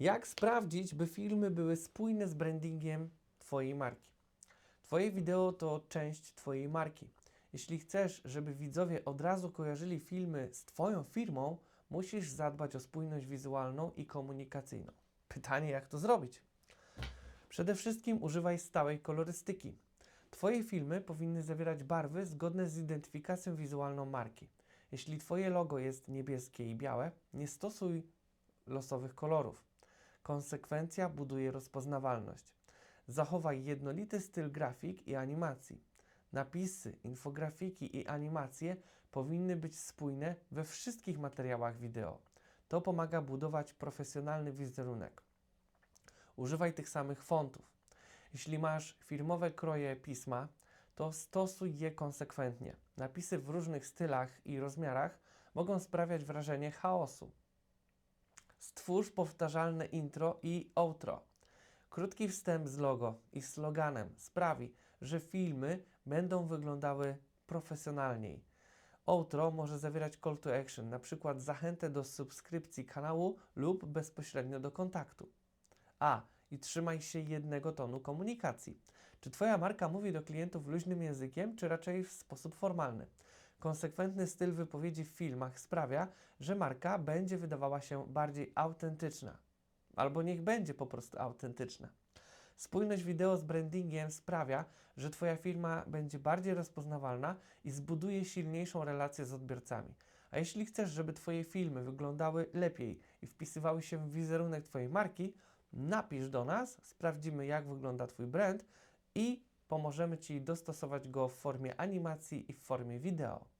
Jak sprawdzić, by filmy były spójne z brandingiem Twojej marki? Twoje wideo to część Twojej marki. Jeśli chcesz, żeby widzowie od razu kojarzyli filmy z Twoją firmą, musisz zadbać o spójność wizualną i komunikacyjną. Pytanie, jak to zrobić? Przede wszystkim używaj stałej kolorystyki. Twoje filmy powinny zawierać barwy zgodne z identyfikacją wizualną marki. Jeśli Twoje logo jest niebieskie i białe, nie stosuj losowych kolorów. Konsekwencja buduje rozpoznawalność. Zachowaj jednolity styl grafik i animacji. Napisy, infografiki i animacje powinny być spójne we wszystkich materiałach wideo. To pomaga budować profesjonalny wizerunek. Używaj tych samych fontów. Jeśli masz firmowe kroje pisma, to stosuj je konsekwentnie. Napisy w różnych stylach i rozmiarach mogą sprawiać wrażenie chaosu. Stwórz powtarzalne intro i outro. Krótki wstęp z logo i sloganem sprawi, że filmy będą wyglądały profesjonalniej. Outro może zawierać call to action, przykład zachętę do subskrypcji kanału lub bezpośrednio do kontaktu. A. I trzymaj się jednego tonu komunikacji. Czy Twoja marka mówi do klientów luźnym językiem, czy raczej w sposób formalny? Konsekwentny styl wypowiedzi w filmach sprawia, że marka będzie wydawała się bardziej autentyczna. Albo niech będzie po prostu autentyczna. Spójność wideo z brandingiem sprawia, że Twoja firma będzie bardziej rozpoznawalna i zbuduje silniejszą relację z odbiorcami. A jeśli chcesz, żeby Twoje filmy wyglądały lepiej i wpisywały się w wizerunek Twojej marki, napisz do nas, sprawdzimy jak wygląda Twój brand i pomożemy Ci dostosować go w formie animacji i w formie wideo.